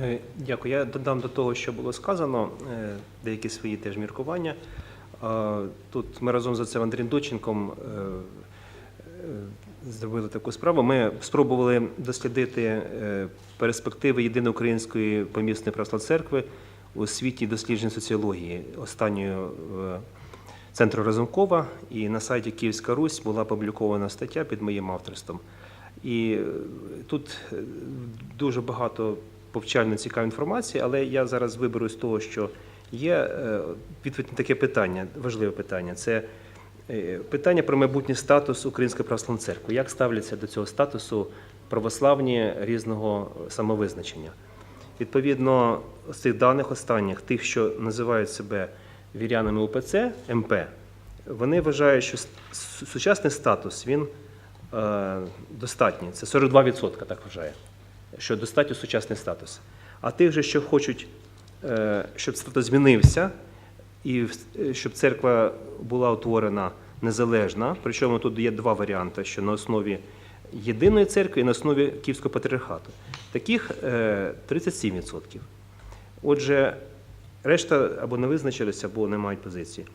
Е, Дякую. Я додам до того, що було сказано, е, деякі свої теж міркування. Е, Тут ми разом з отцем Андрієм Доченком зробили таку справу. Ми спробували дослідити перспективи єдиної української помісної православної церкви у світі досліджень соціології останньою е, центру Разумкова. І на сайті Київська Русь була опублікована стаття під моїм авторством. І тут дуже багато повчально цікавої інформації, але я зараз виберу з того, що є е, відповідь на таке питання, важливе питання. Це е, питання про майбутній статус Української православної церкви. Як ставляться до цього статусу православні різного самовизначення? Відповідно з цих даних останніх, тих, що називають себе вірянами УПЦ МП, вони вважають, що сучасний статус він е, достатній. Це 42% так вважає, що достатньо сучасний статус. А тих же, що хочуть, е, щоб статус змінився, і е, щоб церква була утворена незалежна, причому тут є два варіанти: що на основі єдиної церкви і на основі Київського патріархату. Таких е, 37%. Отже, решта або не визначилися, або не мають позиції.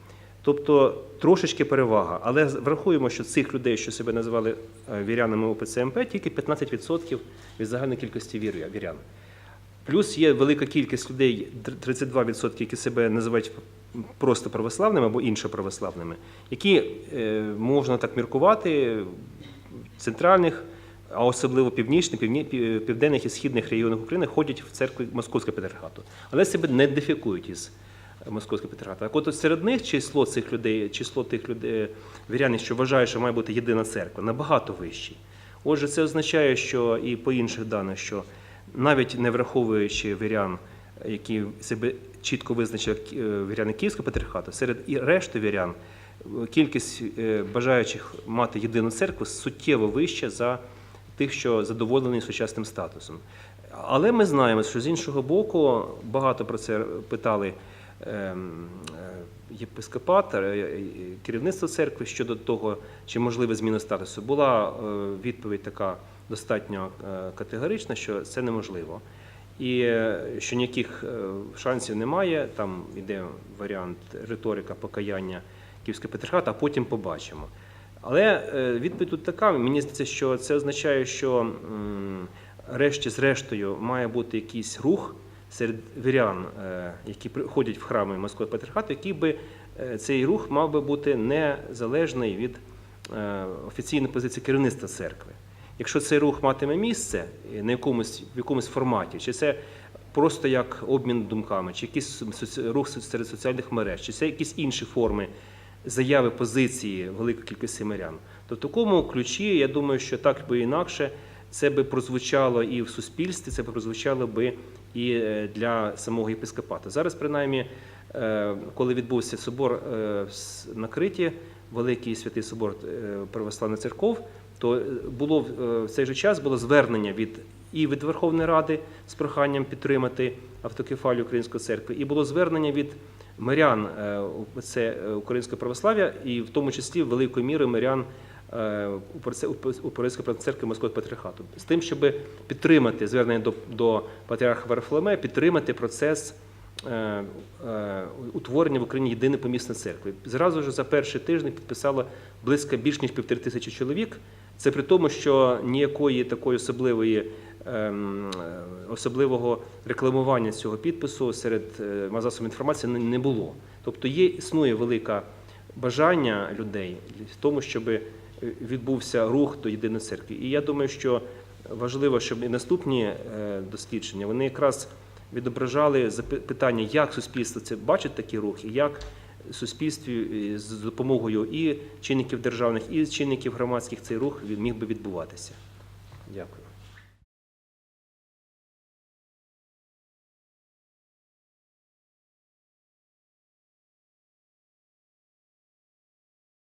Тобто трошечки перевага. Але врахуємо, що цих людей, що себе називали е, вірянами УПЦ МП, тільки 15% від загальної кількості вір- вірян. Плюс є велика кількість людей, 32%, які себе називають просто православними або іншоправославними, які е, можна так міркувати центральних, а особливо північних, півні- пів- південних і східних регіонах України ходять в церкви Московського патріархату, але себе не ідентифікують із Московського патріархату. Так от серед них число цих людей, число тих людей, вірян, що вважають, що має бути єдина церква, набагато вищий. Отже, це означає, що і по інших даних, що навіть не враховуючи вірян, які себе чітко визначили е, віряни Київського патріархату, серед і решти вірян кількість е, бажаючих мати єдину церкву суттєво вища за тих, що задоволені сучасним статусом. Але ми знаємо, що з іншого боку багато про це питали єпископат, е, е, керівництво церкви щодо того, чи можливе зміна статусу. Була е, відповідь така достатньо е, категорична, що це неможливо. І е, що ніяких е, шансів немає. Там йде варіант риторика покаяння Київського патріархату, а потім побачимо. Але е, відповідь тут така: мені здається, що це означає, що решті з рештою має бути якийсь рух серед вірян, е, які приходять в храми Московського патріархату, який би е, цей рух мав би бути незалежний від е, офіційної позиції керівництва церкви. Якщо цей рух матиме місце на якомусь в якомусь форматі, чи це просто як обмін думками, чи якийсь рух серед соціальних мереж, чи це якісь інші форми заяви позиції великої кількості мирян, то в такому ключі я думаю, що так би інакше це би прозвучало і в суспільстві, це би прозвучало би і е, для самого єпископата. Зараз, принаймні, е, коли відбувся собор е, на Криті, великий святий собор православних церков, то було в цей же час було звернення від і від Верховної Ради з проханням підтримати автокефалію Української церкви, і було звернення від мирян це е, українського православ'я, і в тому числі великої міри мирян е, Української православної церкви Московського патріархату, з тим, щоб підтримати звернення до, до патріарха Варфоломея, підтримати процес е, е, утворення в Україні єдиної помісної церкви. Зразу ж за перший тиждень підписало близько більш ніж півтори тисячі чоловік. Це при тому, що ніякої такої особливої. ем, Особливого рекламування цього підпису серед е, засобів інформації не- було. Тобто є існує велике бажання людей в тому, щоб е, відбувся рух до єдиної церкви. І я думаю, що важливо, щоб і наступні е, дослідження вони якраз відображали питання, як суспільство це бачить такий рух, і як суспільстві е, з допомогою і чинників державних, і чинників громадських цей рух міг би відбуватися. Дякую.